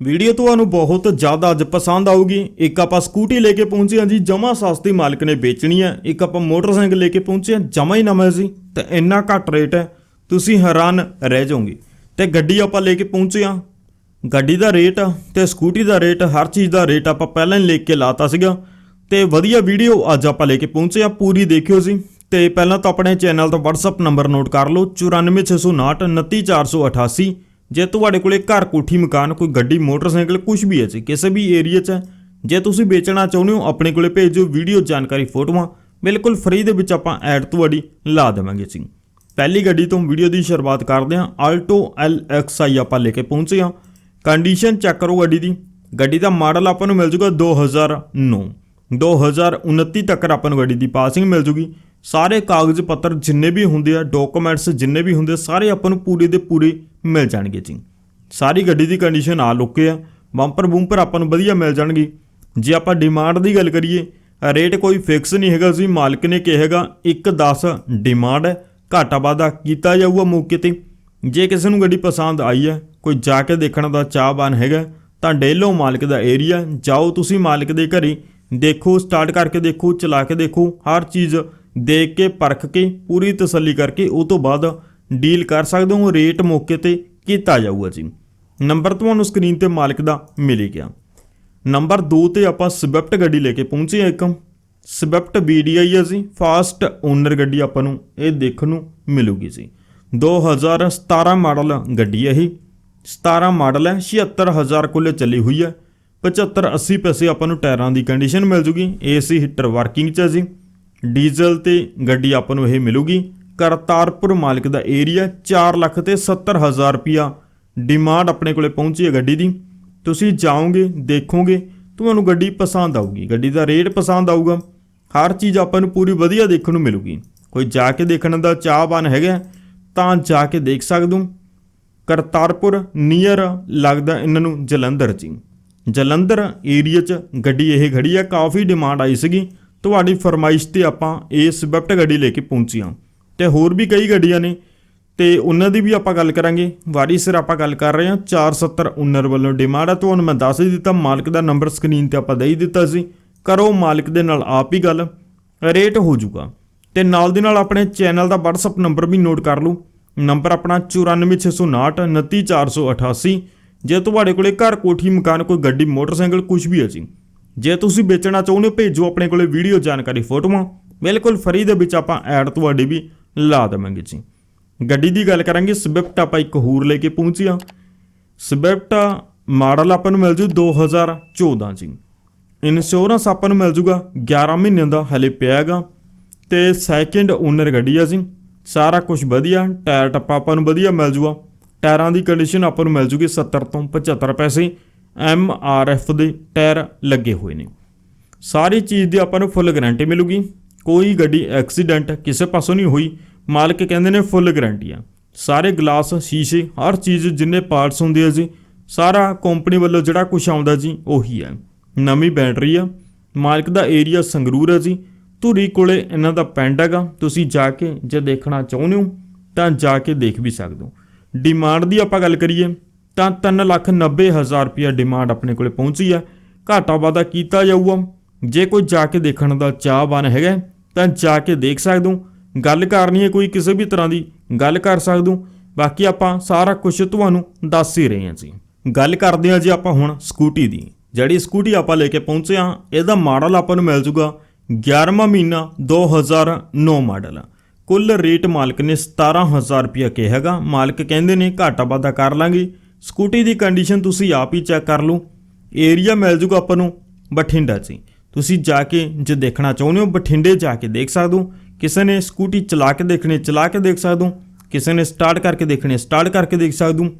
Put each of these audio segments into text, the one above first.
Video ਤੁਹਾਨੂੰ ਬਹੁਤ ਜ਼ਿਆਦਾ ਅੱਜ ਪਸੰਦ ਆਊਗੀ। ਇੱਕ ਆਪਾਂ ਸਕੂਟੀ ਲੈ ਕੇ ਪਹੁੰਚੇ ਹਾਂ ਜੀ ਜਮਾ ਸਸਤੀ ਮਾਲਕ ਨੇ ਵੇਚਣੀ ਹੈ। ਇੱਕ ਆਪਾਂ ਮੋਟਰਸਾਈਕਲ ਲੈ ਕੇ ਪਹੁੰਚੇ ਹਾਂ ਜਮਾ ਹੀ ਨਵਾਂ ਜੀ ਤੇ ਇੰਨਾ ਘੱਟ ਰੇਟ ਹੈ, ਤੁਸੀਂ ਹੈਰਾਨ ਰਹਿ ਜਾਓਗੇ। ਤੇ ਗੱਡੀ ਆਪਾਂ ਲੈ ਕੇ ਪਹੁੰਚੇ ਹਾਂ। ਗੱਡੀ ਦਾ ਰੇਟ ਤੇ ਸਕੂਟੀ ਦਾ ਰੇਟ, ਹਰ ਚੀਜ਼ ਦਾ ਰੇਟ ਆਪਾਂ ਪਹਿਲਾਂ ਹੀ ਲੈ ਕੇ ਲਾਤਾ ਸੀਗਾ। ਤੇ ਵਧੀਆ ਵੀਡੀਓ ਅੱਜ ਆਪਾਂ ਲੈ ਕੇ ਪਹੁੰਚੇ ਹਾਂ, ਪੂਰੀ ਦੇਖਿਓ ਜੀ। ਤੇ ਪਹਿਲਾਂ ਤਾਂ ਆਪਣੇ ਚੈਨਲ ਦਾ WhatsApp ਨੰਬਰ ਨੋਟ ਕਰ ਲਓ 94659 29488 ਜੇ ਤੁਹਾਡੇ ਕੋਲੇ ਘਰ ਕੋਠੀ, ਮਕਾਨ, ਕੋਈ ਗੱਡੀ, ਮੋਟਰਸਾਈਕਲ ਕੁਝ ਵੀ ਹੈ ਜੀ, ਕਿਸੇ ਵੀ ਏਰੀਆ 'ਚ ਹੈ, ਜੇ ਤੁਸੀਂ ਵੇਚਣਾ ਚਾਹੁੰਦੇ ਹੋ, ਆਪਣੇ ਕੋਲੇ ਭੇਜੋ ਵੀਡੀਓ ਜਾਣਕਾਰੀ ਫੋਟੋਆਂ। ਬਿਲਕੁਲ ਫ੍ਰੀ ਦੇ ਵਿੱਚ ਆਪਾਂ ਐਡ ਤੁਹਾਡੀ ਲਾ ਦੇਵਾਂਗੇ ਜੀ। ਪਹਿਲੀ ਗੱਡੀ ਤੋਂ ਵੀਡੀਓ ਦੀ ਸ਼ੁਰੂਆਤ ਕਰਦੇ ਹਾਂ। ਆਲਟੋ LXI ਆਪਾਂ ਲੈ ਕੇ ਪਹੁੰਚੇ ਹਾਂ। ਕੰਡੀਸ਼ਨ ਚੈੱਕ ਕਰੋ ਗੱਡੀ ਦੀ। ਗੱਡੀ ਦਾ ਮਾਡਲ ਆਪਾਂ ਨੂੰ ਮਿਲ ਜੂਗਾ 2009 2029 ਤੱਕ ਆਪਾਂ ਨੂੰ ਗੱਡੀ ਦੀ ਪਾਸਿੰਗ ਮਿਲ ਜੂਗੀ। ਸਾਰੇ ਕਾਗਜ਼ ਪੱਤਰ ਜਿੰਨੇ ਵੀ ਹੁੰਦੇ ਆ ਡਾਕੂਮੈਂਟਸ ਜਿੰਨੇ ਵੀ ਹੁੰਦੇ ਸਾਰੇ ਆਪਾਂ ਨੂੰ ਪੂਰੇ ਦੇ ਪੂਰੇ ਮਿਲ ਜਾਣਗੇ ਜੀ। ਸਾਰੀ ਗੱਡੀ ਦੀ ਕੰਡੀਸ਼ਨ ਆ ਲੁੱਕੇ ਆ ਬੰਪਰ ਬੂੰਪਰ ਆਪਾਂ ਨੂੰ ਵਧੀਆ ਮਿਲ ਜਾਣਗੇ। ਜੇ ਆਪਾਂ ਡਿਮਾਂਡ ਦੀ ਗੱਲ ਕਰੀਏ ਰੇਟ ਕੋਈ ਫਿਕਸ ਨਹੀਂ ਹੈਗਾ ਜੀ, ਮਾਲਕ ਨੇ ਕਿਹਾਗਾ 1.10 ਡਿਮਾਂਡ ਹੈ ਘਾਟਾ ਵਾਧਾ ਕੀਤਾ ਜਾਊਗਾ ਮੌਕੇ ਤੇ। ਜੇ ਕਿਸੇ ਨੂੰ ਗੱਡੀ ਪਸੰਦ ਆਈ ਹੈ ਕੋਈ ਜਾ ਕੇ ਦੇਖਣ ਦਾ ਚਾਹਵਾਨ ਹੈਗਾ, ਤਾਂ ਡੇਲੋ ਮਾਲਕ ਦਾ ਏਰੀਆ ਜਾਓ ਤੁਸੀਂ ਮਾਲਕ ਦੇ ਘਰੇ, ਦੇਖੋ ਸਟਾਰਟ ਕਰਕੇ ਦੇਖੋ, ਚਲਾ ਕੇ ਦੇਖੋ, ਹਰ ਚੀਜ਼ ਦੇਖ ਕੇ, ਪਰਖ ਕੇ, ਪੂਰੀ ਤਸੱਲੀ ਕਰਕੇ ਉਹ ਤੋਂ ਬਾਅਦ ਡੀਲ ਕਰ ਸਕਦੇ ਹੋ। ਰੇਟ ਮੌਕੇ ਤੇ ਕੀਤਾ ਜਾਊਗਾ ਜੀ। ਨੰਬਰ ਤੁਹਾਨੂੰ ਸਕਰੀਨ ਤੇ ਮਾਲਕ ਦਾ ਮਿਲ ਗਿਆ। ਨੰਬਰ 2 ਤੇ ਆਪਾਂ ਸਵਿਫਟ ਗੱਡੀ ਲੈ ਕੇ ਪਹੁੰਚੇ ਹਾਂ ਇੱਕ। ਸਵਿਫਟ BDI ਹੈ ਜੀ। ਫਾਸਟ ਓਨਰ ਗੱਡੀ ਆਪਾਂ ਨੂੰ ਇਹ ਦੇਖਣ ਨੂੰ ਮਿਲੂਗੀ ਜੀ। 2017 ਮਾਡਲ ਗੱਡੀ ਹੈ ਇਹ। 17 ਮਾਡਲ ਹੈ 76000 ਕੁੱਲੇ ਚੱਲੀ ਹੋਈ ਹੈ। 75 80 ਪੈਸੇ ਆਪਾਂ ਨੂੰ ਟਾਇਰਾਂ ਦੀ ਕੰਡੀਸ਼ਨ ਮਿਲ ਜੂਗੀ। AC ਹੀਟਰ ਵਰਕਿੰਗ ਚ ਹੈ ਜੀ। ਡੀਜ਼ਲ ਤੇ ਗੱਡੀ ਆਪਾਂ ਨੂੰ ਇਹ ਮਿਲੂਗੀ। ਕਰਤਾਰਪੁਰ ਮਾਲਕ ਦਾ ਏਰੀਆ 4 ਲੱਖ ਤੇ 70000 ਰੁਪਿਆ ਡਿਮਾਂਡ ਆਪਣੇ ਕੋਲੇ ਪਹੁੰਚੀ ਹੈ ਗੱਡੀ ਦੀ। ਤੁਸੀਂ ਜਾਓਗੇ, ਦੇਖੋਗੇ, ਤੁਹਾਨੂੰ ਗੱਡੀ ਪਸੰਦ ਆਊਗੀ। ਗੱਡੀ ਦਾ ਰੇਟ ਪਸੰਦ ਆਊਗਾ। ਹਰ ਚੀਜ਼ ਆਪਾਂ ਨੂੰ ਪੂਰੀ ਵਧੀਆ ਦੇਖਣ ਨੂੰ ਮਿਲੂਗੀ। ਕੋਈ ਜਾ ਕੇ ਦੇਖਣ ਦਾ ਚਾਹਵਾਨ ਹੈਗਾ, ਤਾਂ ਜਾ ਕੇ ਦੇਖ ਸਕਦੇ ਕਰਤਾਰਪੁਰ ਨੀਅਰ ਲੱਗਦਾ ਇਹਨਾਂ ਨੂੰ ਜਲੰਧਰ ਜੀ। ਜਲੰਧਰ ਏਰੀਆ 'ਚ ਗੱਡੀ ਇਹ ਖੜੀ ਆ ਕਾਫੀ ਡਿਮਾਂਡ ਆਈ ਸੀਗੀ। ਤੁਹਾਡੀ ਫਰਮਾਇਸ਼ ਤੇ ਆਪਾਂ ਇਹ ਸਵਿਫਟ ਗੱਡੀ ਲੈ ਕੇ ਪਹੁੰਚੇ ਹਾਂ। ਤੇ ਹੋਰ ਵੀ ਕਈ ਗੱਡੀਆਂ ਨੇ, ਤੇ ਉਹਨਾਂ ਦੀ ਵੀ ਆਪਾਂ ਗੱਲ ਕਰਾਂਗੇ। ਵਾਰੀ ਸਿਰ ਆਪਾਂ ਗੱਲ ਕਰ ਰਹੇ ਹਾਂ 470 ਉਨਰ ਵੱਲੋਂ ਡਿਮਾਂਡ ਆ। ਤੁਹਾਨੂੰ ਮੈਂ ਦੱਸ ਹੀ ਦਿੱਤਾ, ਮਾਲਕ ਦਾ ਨੰਬਰ ਸਕਰੀਨ ਤੇ ਆਪਾਂ ਦੇ ਹੀ ਦਿੱਤਾ ਸੀ। ਕਰੋ ਮਾਲਕ ਦੇ ਨਾਲ ਆਪ ਹੀ ਗੱਲ, ਰੇਟ ਹੋ ਜਾਊਗਾ। ਤੇ ਨਾਲ ਦੀ ਨਾਲ ਆਪਣੇ ਚੈਨਲ ਦਾ WhatsApp ਨੰਬਰ ਵੀ ਨੋਟ ਕਰ ਲਓ। ਨੰਬਰ ਆਪਣਾ 94659 29488 ਜੇ ਤੁਹਾਡੇ ਕੋਲੇ ਘਰ ਕੋਠੀ, ਮਕਾਨ, ਕੋਈ ਗੱਡੀ, ਮੋਟਰਸਾਈਕਲ ਕੁਝ ਵੀ ਹੈ ਜੀ। ਜੇ ਤੁਸੀਂ ਵੇਚਣਾ ਚਾਹੁੰਦੇ ਹੋ, ਭੇਜੋ ਆਪਣੇ ਕੋਲੇ ਵੀਡੀਓ ਜਾਣਕਾਰੀ ਫੋਟੋਆਂ। ਬਿਲਕੁਲ ਫਰੀ ਦੇ ਵਿੱਚ ਆਪਾਂ ਐਡ ਤੁਹਾਡੀ ਵੀ ਲਾ ਦੇਵਾਂਗੇ ਜੀ। ਗੱਡੀ ਦੀ ਗੱਲ ਕਰਾਂਗੇ, ਸਵਿਫਟ ਆਪਾਂ ਇੱਕ ਹੋਰ ਲੈ ਕੇ ਪਹੁੰਚਿਆ ਹਾਂ। ਸਵਿਫਟ ਮਾਡਲ ਆਪਾਂ ਨੂੰ ਮਿਲ ਜੂ 2014 ਜੀ। ਇੰਸ਼ੋਰੈਂਸ ਆਪਾਂ ਨੂੰ ਮਿਲ ਜੂਗਾ 11 ਮਹੀਨਿਆਂ ਦਾ, ਹਲੇ ਪਿਆ ਹੈਗਾ। ਤੇ ਸੈਕਿੰਡ ਓਨਰ ਗੱਡੀ ਆ ਜੀ। ਸਾਰਾ ਕੁਝ ਵਧੀਆ ਟਾਇਰ ਟੱਪਾ ਆਪਾਂ ਨੂੰ ਵਧੀਆ ਮਿਲ ਜੂਗਾ। ਟਾਇਰਾਂ ਦੀ ਕੰਡੀਸ਼ਨ ਆਪਾਂ ਨੂੰ ਮਿਲ ਜੂਗੀ 70 ਤੋਂ 75 ਪੈਸੇ। ਐਮ ਆਰ ਐਫ ਦੇ ਟਾਇਰ ਲੱਗੇ ਹੋਏ ਨੇ। ਸਾਰੀ ਚੀਜ਼ ਦੀ ਆਪਾਂ ਨੂੰ ਫੁੱਲ ਗਾਰੰਟੀ ਮਿਲੂਗੀ। ਕੋਈ ਗੱਡੀ ਐਕਸੀਡੈਂਟ ਕਿਸੇ ਪਾਸੋਂ ਨਹੀਂ ਹੋਈ। ਮਾਲਕ ਕਹਿੰਦੇ ਨੇ ਫੁੱਲ ਗਾਰੰਟੀ ਆ। ਸਾਰੇ ਗਲਾਸ ਸ਼ੀਸ਼ੇ, ਹਰ ਚੀਜ਼ ਜਿੰਨੇ ਪਾਰਟਸ ਹੁੰਦੇ ਆ ਜੀ, ਸਾਰਾ ਕੰਪਨੀ ਵੱਲੋਂ ਜਿਹੜਾ ਕੁਝ ਆਉਂਦਾ ਜੀ, ਉਹੀ ਹੈ ਨਵੀਂ ਬੈਟਰੀ ਆ। ਮਾਲਕ ਦਾ ਏਰੀਆ ਸੰਗਰੂਰ ਹੈ ਜੀ। ਧੂਰੀ ਕੋਲੇ ਇਹਨਾਂ ਦਾ ਪਿੰਡ ਹੈਗਾ। ਤੁਸੀਂ ਜਾ ਕੇ ਜੇ ਦੇਖਣਾ ਚਾਹੁੰਦੇ ਹੋ, ਤਾਂ ਜਾ ਕੇ ਦੇਖ ਵੀ ਸਕਦੇ ਹੋ। ਡਿਮਾਂਡ ਦੀ ਆਪਾਂ ਗੱਲ ਕਰੀਏ। ਤਾਂ 390000 ਰੁਪਿਆ ਡਿਮਾਂਡ ਆਪਣੇ ਕੋਲੇ ਪਹੁੰਚੀ ਆ ਘਾਟਾ ਵਾਧਾ ਕੀਤਾ ਜਾਊਗਾ। ਜੇ ਕੋਈ ਜਾ ਕੇ ਦੇਖਣ ਦਾ ਚਾਹਵਾਨ ਹੈਗਾ, ਤਾਂ ਜਾ ਕੇ ਦੇਖ ਸਕਦੇ ਗੱਲ ਕਰਨੀ ਹੈ ਕੋਈ ਕਿਸੇ ਵੀ ਤਰ੍ਹਾਂ ਦੀ, ਗੱਲ ਕਰ ਸਕਦੇ ਬਾਕੀ ਆਪਾਂ ਸਾਰਾ ਕੁਝ ਤੁਹਾਨੂੰ ਦੱਸ ਹੀ ਰਹੇ ਹਾਂ ਜੀ। ਗੱਲ ਕਰਦੇ ਹਾਂ ਜੀ ਆਪਾਂ ਹੁਣ ਸਕੂਟੀ ਦੀ। ਜਿਹੜੀ ਸਕੂਟੀ ਆਪਾਂ ਲੈ ਕੇ ਪਹੁੰਚੇ ਹਾਂ, ਇਹਦਾ ਮਾਡਲ ਆਪਾਂ ਨੂੰ ਮਿਲ ਜੂਗਾ 11ਵਾਂ ਮਹੀਨਾ 2009 ਮਾਡਲ। ਕੁੱਲ ਰੇਟ ਮਾਲਕ ਨੇ 17000 ਰੁਪਇਆ ਕਿਹਾ ਹੈਗਾ। ਮਾਲਕ ਕਹਿੰਦੇ ਨੇ ਘਾਟਾ ਵਾਧਾ ਕਰ ਲਾਂਗੇ। ਸਕੂਟੀ ਦੀ ਕੰਡੀਸ਼ਨ ਤੁਸੀਂ ਆਪ ਹੀ ਚੈੱਕ ਕਰ ਲਓ। ਏਰੀਆ ਮਿਲ ਜੂਗਾ ਆਪਾਂ ਨੂੰ ਬਠਿੰਡਾ 'ਚ ਹੀ। ਤੁਸੀਂ ਜਾ ਕੇ ਜੇ ਦੇਖਣਾ ਚਾਹੁੰਦੇ ਹੋ, ਬਠਿੰਡੇ ਜਾ ਕੇ ਦੇਖ ਸਕਦੇ ਹੋ। ਕਿਸੇ ਨੇ ਸਕੂਟੀ ਚਲਾ ਕੇ ਦੇਖਣੀ, ਚਲਾ ਕੇ ਦੇਖ ਸਕਦੇ ਹੋ। ਕਿਸੇ ਨੇ ਸਟਾਰਟ ਕਰਕੇ ਦੇਖਣੀ, ਸਟਾਰਟ ਕਰਕੇ ਦੇਖ ਸਕਦੇ ਹੋ।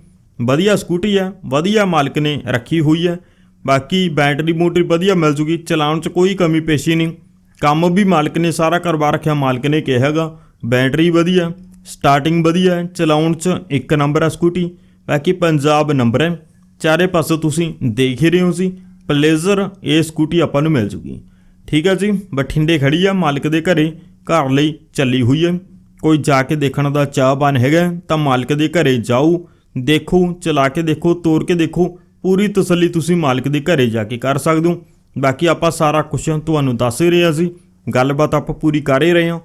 ਵਧੀਆ ਸਕੂਟੀ ਹੈ, ਵਧੀਆ ਮਾਲਕ ਨੇ ਰੱਖੀ ਹੋਈ ਹੈ। ਬਾਕੀ ਬੈਟਰੀ ਮੋਟਰ ਵਧੀਆ ਮਿਲ ਜੂਗੀ, ਚਲਾਉਣ 'ਚ ਕੋਈ ਕਮੀ ਪੇਸ਼ੀ ਨਹੀਂ। ਕੰਮ ਵੀ ਮਾਲਕ ਨੇ ਸਾਰਾ ਕਰਵਾ ਰੱਖਿਆ, ਮਾਲਕ ਨੇ ਕਿਹਾ ਹੈਗਾ। ਬੈਟਰੀ ਵਧੀਆ, ਸਟਾਰਟਿੰਗ ਵਧੀਆ ਚਲਾਉਣ 'ਚ ਇੱਕ ਨੰਬਰ ਹੈ ਸਕੂਟੀ। ਬਾਕੀ ਪੰਜਾਬ ਨੰਬਰ ਹੈ? ਚਾਰੇ ਪਾਸੇ ਤੁਸੀਂ ਦੇਖ ਹੀ ਰਹੇ ਹੋ ਸੀ। ਪਲੇਜ਼ਰ ਇਹ ਸਕੂਟੀ ਆਪਾਂ ਨੂੰ ਮਿਲ ਜੂਗੀ। ਠੀਕ ਹੈ ਜੀ, ਬਠਿੰਡੇ ਖੜੀ ਆ, ਮਾਲਕ ਦੇ ਘਰੇ। ਘਰ ਲਈ ਚੱਲੀ ਹੋਈ ਹੈ। ਕੋਈ ਜਾ ਕੇ ਦੇਖਣ ਦਾ ਚਾਹਵਾਨ ਹੈਗਾ ਤਾਂ ਮਾਲਕ ਦੇ ਘਰੇ ਜਾਓ। ਦੇਖੋ, ਚਲਾ ਕੇ ਦੇਖੋ ਤੋਰ ਕੇ ਦੇਖੋ। ਪੂਰੀ ਤਸੱਲੀ ਤੁਸੀਂ ਮਾਲਕ ਦੇ ਘਰੇ ਜਾ ਕੇ ਕਰ ਸਕਦੇ ਹੋ। ਬਾਕੀ ਆਪਾਂ ਸਾਰਾ ਕੁਝ ਤੁਹਾਨੂੰ ਦੱਸ ਹੀ ਰਹੇ ਹਾਂ ਸੀ। ਗੱਲਬਾਤ ਆਪਾਂ ਪੂਰੀ ਕਰ ਹੀ ਰਹੇ ਹਾਂ।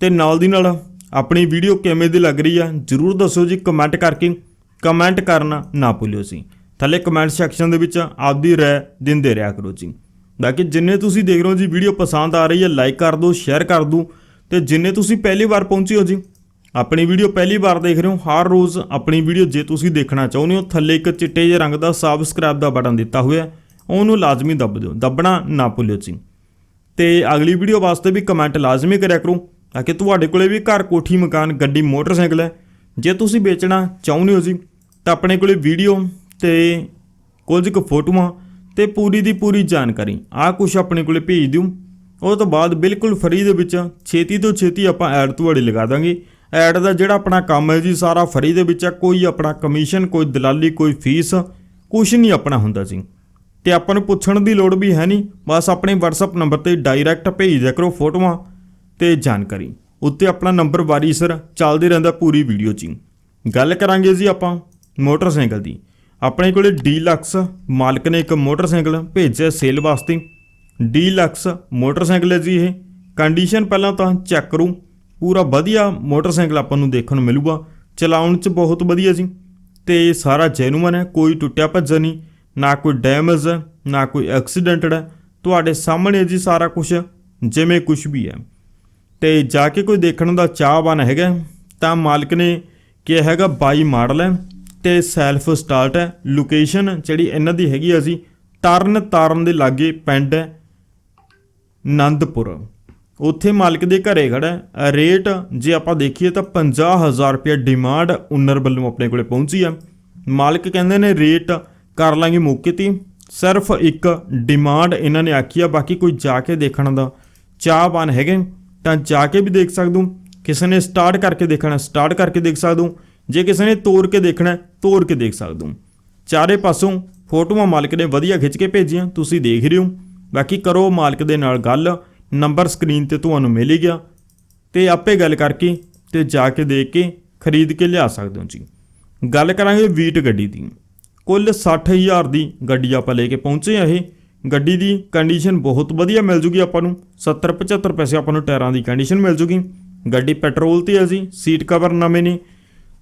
ਤੇ ਨਾਲ ਦੀ ਨਾਲ ਆਪਣੀ ਵੀਡੀਓ ਕਿਵੇਂ ਦੀ ਲੱਗ ਰਹੀ ਆ, ਜਰੂਰ ਦੱਸੋ ਜੀ ਕਮੈਂਟ ਕਰਕੇ। ਕਮੈਂਟ ਕਰਨਾ ਨਾ ਭੁੱਲਿਓ ਜੀ ਥੱਲੇ ਕਮੈਂਟ ਸੈਕਸ਼ਨ ਦੇ ਵਿੱਚ ਆਪਦੀ ਰਾਏ ਦਿੰਦੇ ਰਿਹਾ ਕਰੋ ਜੀ। ਬਾਕੀ ਜਿੰਨੇ ਤੁਸੀਂ ਦੇਖ ਰਹੇ ਹੋ ਜੀ, ਵੀਡੀਓ ਪਸੰਦ ਆ ਰਹੀ ਹੈ ਲਾਈਕ ਕਰ ਦਿਓ ਸ਼ੇਅਰ ਕਰ ਦਿਓ ਤੇ ਜਿੰਨੇ ਤੁਸੀਂ ਪਹਿਲੀ ਵਾਰ ਪਹੁੰਚੇ ਹੋ ਜੀ, ਆਪਣੀ ਵੀਡੀਓ ਪਹਿਲੀ ਵਾਰ ਦੇਖ ਰਹੇ ਹੋ, ਹਰ ਰੋਜ਼ ਆਪਣੀ ਵੀਡੀਓ ਜੇ ਤੁਸੀਂ ਦੇਖਣਾ ਚਾਹੁੰਦੇ ਹੋ, ਥੱਲੇ ਇੱਕ ਚਿੱਟੇ ਜਿਹੇ ਰੰਗ ਦਾ ਸਬਸਕ੍ਰਾਈਬ ਦਾ ਬਟਨ ਦਿੱਤਾ ਹੋਇਆ ਉਹਨੂੰ ਲਾਜ਼ਮੀ ਦੱਬ ਦਿਓ, ਦੱਬਣਾ ਨਾ ਭੁੱਲਿਓ ਜੀ। ਤੇ ਅਗਲੀ ਵੀਡੀਓ ਵਾਸਤੇ ਵੀ ਕਮੈਂਟ ਲਾਜ਼ਮੀ ਕਰਿਆ ਕਰੋ, ਤਾਂ ਕਿ ਤੁਹਾਡੇ ਕੋਲੇ ਵੀ ਘਰ ਕੋਠੀ ਮਕਾਨ, ਗੱਡੀ, ਮੋਟਰਸਾਈਕਲ ਹੈ ਜੇ ਤੁਸੀਂ ਵੇਚਣਾ ਚਾਹੁੰਦੇ ਹੋ ਜੀ, ਤਾਂ ਆਪਣੇ ਕੋਲੇ ਵੀਡੀਓ ਤੇ ਕੁਝ ਕੁ ਫੋਟੋਆਂ ਤੇ ਪੂਰੀ ਦੀ ਪੂਰੀ ਜਾਣਕਾਰੀ। ਆਹ ਕੁਝ ਆਪਣੇ ਕੋਲੇ ਭੇਜ ਦਿਓ। ਉਹ ਤੋਂ ਬਾਅਦ ਬਿਲਕੁਲ ਫਰੀ ਦੇ ਵਿੱਚ ਛੇਤੀ ਤੋਂ ਛੇਤੀ ਆਪਾਂ ਐਡ ਤੁਹਾਡੀ ਲਗਾ ਦਾਂਗੇ। ਐਡ ਦਾ ਜਿਹੜਾ ਆਪਣਾ ਕੰਮ ਹੈ ਜੀ, ਸਾਰਾ ਫਰੀ ਦੇ ਵਿੱਚ ਆ। ਕੋਈ ਆਪਣਾ ਕਮਿਸ਼ਨ ਕੋਈ ਦਲਾਲੀ, ਕੋਈ ਫੀਸ ਕੁਝ ਨਹੀਂ ਆਪਣਾ ਹੁੰਦਾ ਜੀ। ਤੇ ਆਪਾਂ ਨੂੰ ਪੁੱਛਣ ਦੀ ਲੋੜ ਵੀ ਹੈ ਨਹੀਂ। ਬਸ ਆਪਣੇ WhatsApp ਨੰਬਰ ਤੇ ਡਾਇਰੈਕਟ ਭੇਜ ਦਿਆ ਕਰੋ ਫੋਟੋਆਂ ਤੇ ਜਾਣਕਾਰੀ। ਉੱਤੇ ਆਪਣਾ ਨੰਬਰ ਵਾਰੀ ਸਰ ਚੱਲਦੇ ਰਹਿੰਦਾ ਪੂਰੀ ਵੀਡੀਓ 'ਚ ਹੀ। ਗੱਲ ਕਰਾਂਗੇ ਜੀ ਆਪਾਂ ਮੋਟਰਸਾਈਕਲ ਦੀ। ਆਪਣੇ ਕੋਲੇ ਡੀਲਕਸ ਮਾਲਕ ਨੇ ਇੱਕ ਮੋਟਰਸਾਈਕਲ ਭੇਜਿਆ ਸੇਲ ਵਾਸਤੇ। ਡੀਲਕਸ ਮੋਟਰਸਾਈਕਲ ਹੈ ਜੀ ਇਹ। ਕੰਡੀਸ਼ਨ ਪਹਿਲਾਂ ਤਾਂ ਚੈੱਕ ਕਰੋ। ਪੂਰਾ ਵਧੀਆ ਮੋਟਰਸਾਈਕਲ ਆਪਾਂ ਨੂੰ ਦੇਖਣ ਨੂੰ ਮਿਲੂਗਾ। ਚਲਾਉਣ 'ਚ ਬਹੁਤ ਵਧੀਆ ਜੀ। ਤੇ ਸਾਰਾ ਜੈਨੂਅਨ ਹੈ, ਕੋਈ ਟੁੱਟਿਆ ਭੱਜਾ ਨਹੀਂ। ਨਾ ਕੋਈ ਡੈਮੇਜ ਹੈ, ਨਾ ਕੋਈ ਐਕਸੀਡੈਂਟਡ ਹੈ। ਤੁਹਾਡੇ ਸਾਹਮਣੇ ਜੀ ਸਾਰਾ ਕੁਝ ਜਿਵੇਂ ਕੁਝ ਵੀ ਹੈ। ਤੇ ਜਾ ਕੇ ਕੋਈ ਦੇਖਣ ਦਾ ਚਾਹਵਾਨ ਹੈਗਾ ਤਾਂ ਮਾਲਕ ਨੇ ਕਿਹਾ ਹੈਗਾ 22 ਮਾਡਲ ਹੈ ਤੇ ਸੈਲਫ ਸਟਾਰਟ ਹੈ। ਲੋਕੇਸ਼ਨ ਜਿਹੜੀ ਇਹਨਾਂ ਦੀ ਹੈਗੀ ਆ ਜੀ ਤਰਨ ਤਾਰਨ ਦੇ ਲਾਗੇ ਪਿੰਡ ਹੈ, ਨੰਦਪੁਰ। ਉੱਥੇ ਮਾਲਕ ਦੇ ਘਰੇ ਖੜਾ ਰੇਟ ਜੇ ਆਪਾਂ ਦੇਖੀਏ ਤਾਂ 50000 ਰੁਪਏ ਡਿਮਾਂਡ ਓਨਰ ਵੱਲੋਂ ਆਪਣੇ ਕੋਲੇ ਪਹੁੰਚੀ ਆ। ਮਾਲਕ ਕਹਿੰਦੇ ਨੇ, ਰੇਟ ਕਰ ਲਾਂਗੇ ਮੌਕੇ ਤੇ। ਸਿਰਫ ਇੱਕ ਡਿਮਾਂਡ ਇਹਨਾਂ ਨੇ ਆਖੀ ਆ, ਬਾਕੀ ਕੋਈ ਜਾ ਕੇ ਦੇਖਣ ਦਾ ਚਾਹਵਾਨ ਹੈਗੇ। ਤਾਂ ਜਾ ਕੇ ਵੀ ਦੇਖ ਸਕਦੇ। ਹੋ ਕਿਸੇ ਨੇ ਸਟਾਰਟ ਕਰਕੇ ਦੇਖਣਾ ਸਟਾਰਟ ਕਰਕੇ ਦੇਖ ਸਕਦੇ। ਹੋ ਜੇ ਕਿਸੇ ਨੇ ਤੋੜ ਕੇ ਦੇਖਣਾ ਹੈ, ਤੋੜ ਕੇ ਦੇਖ ਸਕਦੇ। ਹੋ ਚਾਰੇ ਪਾਸੋਂ ਫੋਟੋਆਂ ਮਾਲਕ ਨੇ ਵਧੀਆ ਖਿੱਚ ਕੇ ਭੇਜੀਆਂ ਤੁਸੀਂ ਦੇਖ ਰਹੇ ਹੋ। ਬਾਕੀ ਕਰੋ ਮਾਲਕ ਦੇ ਨਾਲ ਗੱਲ ਨੰਬਰ ਸਕਰੀਨ ਤੇ ਤੁਹਾਨੂੰ ਮਿਲ ਗਿਆ। ਤੇ ਆਪੇ ਗੱਲ ਕਰਕੇ ਤੇ ਜਾ ਕੇ ਦੇਖ ਕੇ ਖਰੀਦ ਕੇ ਲਿਆ ਸਕਦੇ ਹੋ ਜੀ। ਗੱਲ ਕਰਾਂਗੇ ਵੀਟ ਗੱਡੀ ਦੀ। ਕੁੱਲ 60000 ਦੀ ਗੱਡੀ ਆਪਾਂ ਲੈ ਕੇ ਪਹੁੰਚੇ ਆ ਇਹ। ਗੱਡੀ ਦੀ ਕੰਡੀਸ਼ਨ ਬਹੁਤ ਵਧੀਆ ਮਿਲ ਜੂਗੀ ਆਪਾਂ ਨੂੰ। 70 75 ਪੈਸੇ ਆਪਾਂ ਨੂੰ ਟਾਇਰਾਂ ਦੀ ਕੰਡੀਸ਼ਨ ਮਿਲ ਜੂਗੀ। ਗੱਡੀ ਪੈਟਰੋਲ ਤੇ ਹੈ ਜੀ ਸੀਟ ਕਵਰ ਨਵੇਂ ਨੇ।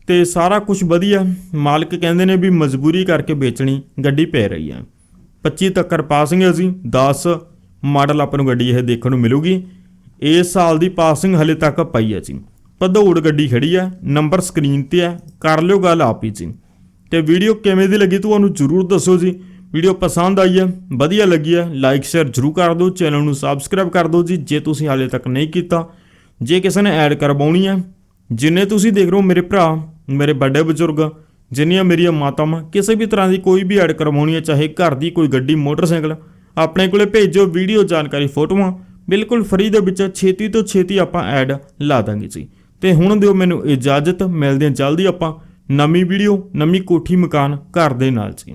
ਤੇ ਸਾਰਾ ਕੁਝ ਵਧੀਆ। ਮਾਲਕ ਕਹਿੰਦੇ ਨੇ ਵੀ ਮਜਬੂਰੀ ਕਰਕੇ ਵੇਚਣੀ ਗੱਡੀ ਪੈ ਰਹੀ ਹੈ 25 ਤੱਕਰ ਪਾਸਿੰਗ ਹੈ ਜੀ 10 ਮਾਡਲ ਆਪਾਂ ਨੂੰ ਗੱਡੀ ਇਹ ਦੇਖਣ ਨੂੰ ਮਿਲੂਗੀ। ਇਸ ਸਾਲ ਦੀ ਪਾਸਿੰਗ ਹਲੇ ਤੱਕ ਪਈ ਹੈ ਜੀ। ਭਦੌੜ ਗੱਡੀ ਖੜੀ ਹੈ ਨੰਬਰ ਸਕਰੀਨ ਤੇ ਹੈ ਕਰ ਲਿਓ ਗੱਲ ਆਪ ਹੀ ਜੀ। ਤੇ ਵੀਡੀਓ ਕਿਵੇਂ ਦੀ ਲੱਗੀ ਤੁਹਾਨੂੰ ਜਰੂਰ ਦੱਸੋ ਜੀ। ਵੀਡੀਓ ਪਸੰਦ ਆਈ ਹੈ, ਵਧੀਆ ਲੱਗੀ ਹੈ ਲਾਈਕ ਸ਼ੇਅਰ ਜਰੂਰ ਕਰ ਦਿਓ ਚੈਨਲ ਨੂੰ ਸਬਸਕ੍ਰਾਈਬ ਕਰ ਦਿਓ ਜੀ, ਜੇ ਤੁਸੀਂ ਹਾਲੇ ਤੱਕ ਨਹੀਂ ਕੀਤਾ, ਜੇ ਕਿਸੇ ਨੇ ਐਡ ਕਰਵਾਉਣੀ ਹੈ, ਜਿੰਨੇ ਤੁਸੀਂ ਦੇਖ ਰਹੇ ਹੋ ਮੇਰੇ ਭਰਾ, ਮੇਰੇ ਵੱਡੇ ਬਜ਼ੁਰਗ, ਜਿੰਨੀਆਂ ਮੇਰੀਆਂ ਮਾਤਾਵਾਂ, ਕਿਸੇ ਵੀ ਤਰ੍ਹਾਂ ਦੀ ਕੋਈ ਵੀ ਐਡ ਕਰਵਾਉਣੀ ਹੈ, ਚਾਹੇ ਘਰ ਦੀ ਕੋਈ ਗੱਡੀ, ਮੋਟਰਸਾਈਕਲ, ਆਪਣੇ ਕੋਲੇ ਭੇਜੋ ਵੀਡੀਓ ਜਾਣਕਾਰੀ ਫੋਟੋਆਂ, ਬਿਲਕੁਲ ਫ੍ਰੀ ਦੇ ਵਿੱਚ ਛੇਤੀ ਤੋਂ ਛੇਤੀ ਆਪਾਂ ਐਡ ਲਾ ਦਾਂਗੇ ਜੀ। ਤੇ ਹੁਣ ਦਿਓ ਮੈਨੂੰ ਇਜਾਜ਼ਤ, ਮਿਲਦੇ ਹਾਂ ਜਲਦੀ ਆਪਾਂ ਨਵੀਂ ਵੀਡੀਓ ਨਵੀਂ ਕੋਠੀ ਮਕਾਨ ਘਰ ਦੇ ਨਾਲ ਜੀ।